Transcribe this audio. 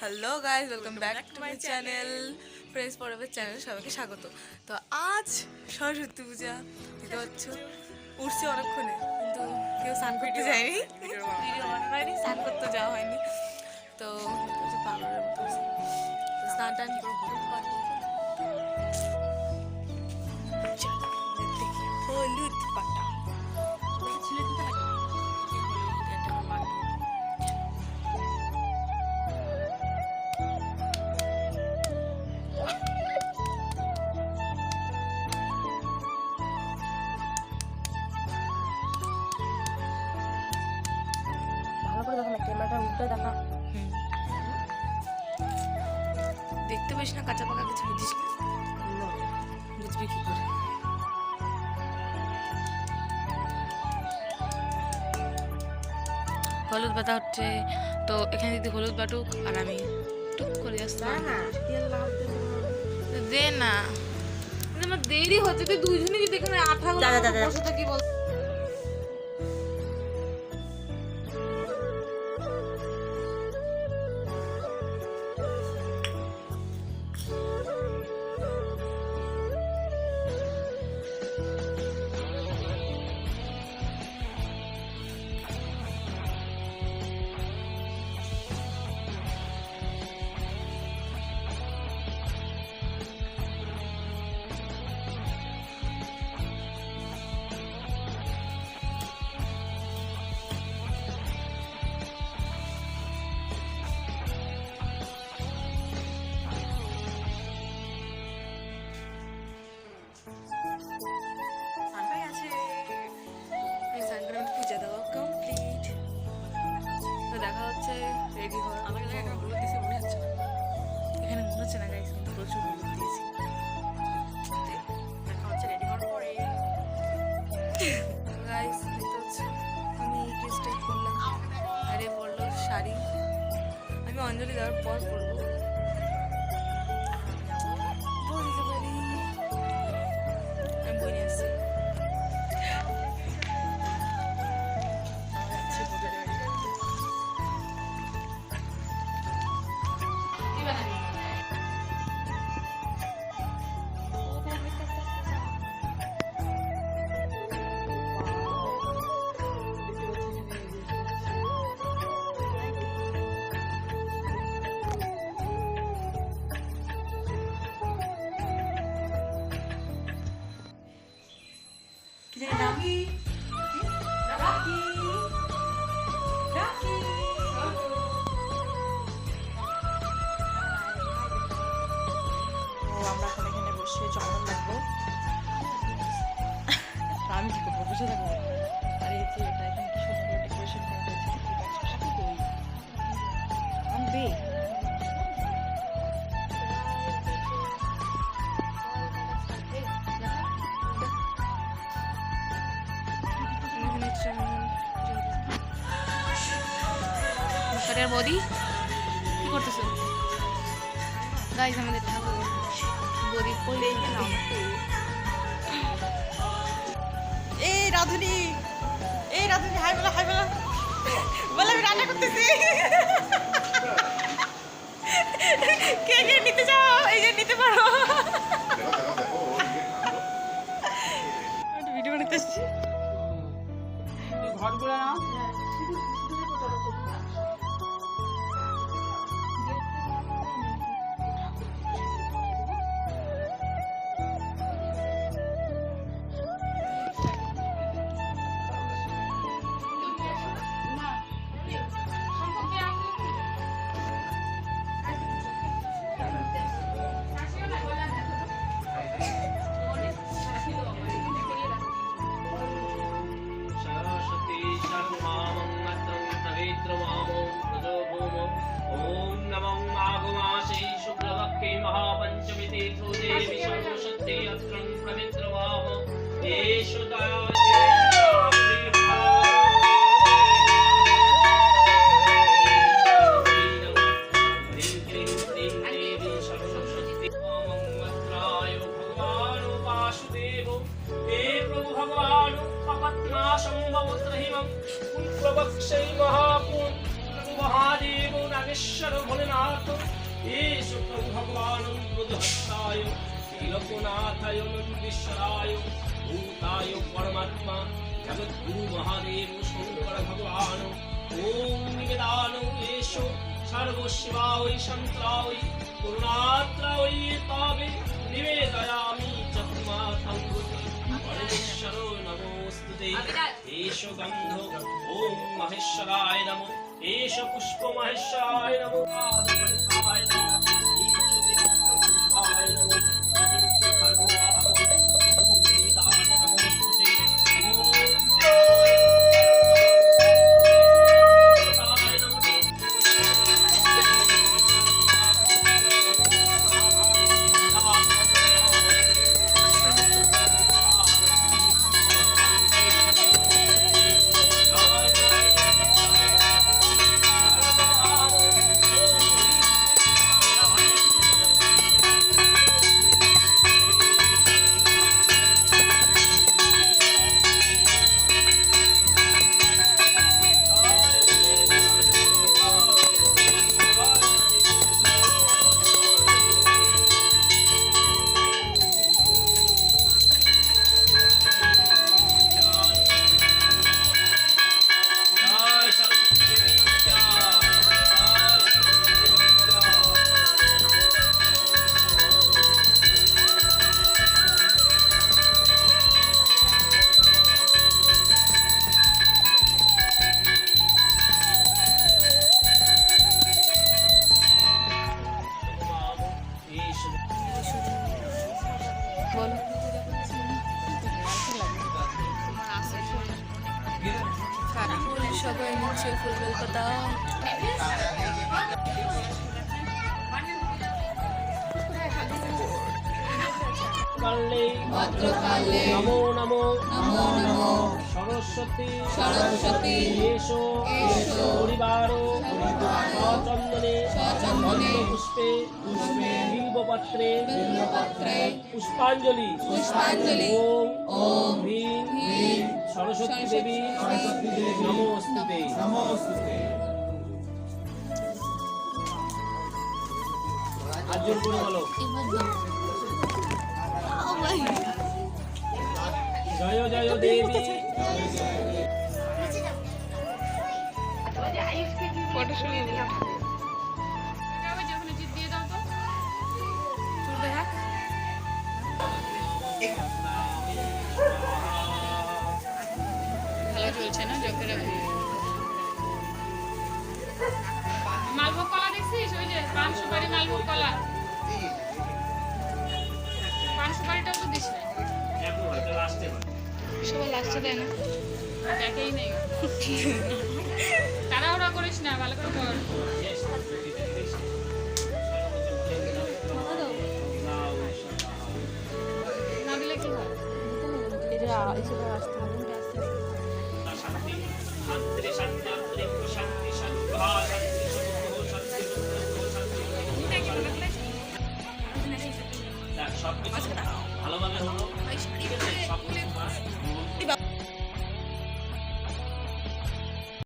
Hello guys welcome back to my channel friends পরবের channel সবাইকে স্বাগত। তো আজ সরস্বতী পূজা দিতে পারছ উঠছি অনেকক্ষণে কিন্তু কেউ স্নান করতে যায়নি। হয়নি স্নান করতে যাওয়া হয়নি। তো স্নান টান দেখা। দেখতে পাস না কাঁচা পাকা কিছু বুঝিস না। বুঝবি কি করে? হলুদ পাতা হচ্ছে তো এখানে দিদি হলুদ বাটুক আর আমি টুক করে আসলাম দে না। আমার দেরি হচ্ছে তুই দুইজনে যদি এখানে আঠা। বসে থাকি বল। শাড়ি আমি অঞ্জলি দেওয়ার পর পরবো মুখারিয়ার মোদি কি করতেছো? গাইজ আমাদের ঠাকুর বৌদি এই রাধুনি এই রাধুনি, হাই বলা হাই বলা। বলে, আমি রান্না করতেছি। কে কে নিতে যাও এই যে নাগেশ্বর ভোলেনাথ এসু প্রভু ভগবান বুধস্তায় ত্রিলোকনাথায় নন্দীশ্বরায় ভূতায় পরমাত্মা জগদ্গুরু মহাদেব শঙ্কর ভগবান ওম নিবেদান এস সর্বশিবায় সন্ত্রায় করুণাত্রায় তবে নিবেদয়ামি চতুমাথং পরমেশ্বর নমোস্তুতে এষ গন্ধ ওম মহেশ্বরায় নমো এষ পুষ্প মহেশ্বরায় নমো বলো। সবাই নিচ্ছে ফুল বেলপাতা কালে ভদ্রকালে নমো নমো। নমো নমো। সরস্বতী সরস্বতী এসো এসো। পরিবার সচন্দনে সচন্দনে পুষ্পে পুষ্পে বিল্বপত্রে বিল্বপত্রে পুষ্পাঞ্জলি। পুষ্পাঞ্জলি। ওম ওম হ্রিং হ্রিং সরস্বতী দেবী সরস্বতী দেবী। নমস্তুতে। নমস্তুতে। আর জোর করে বলো জয় জয় দেবী। ফটো শুনে সবাই লাস্টে দেয় না। দেখেই নেই। তাড়াহুড়া করিস না, ভালো করে কর না দিলে কি হয়?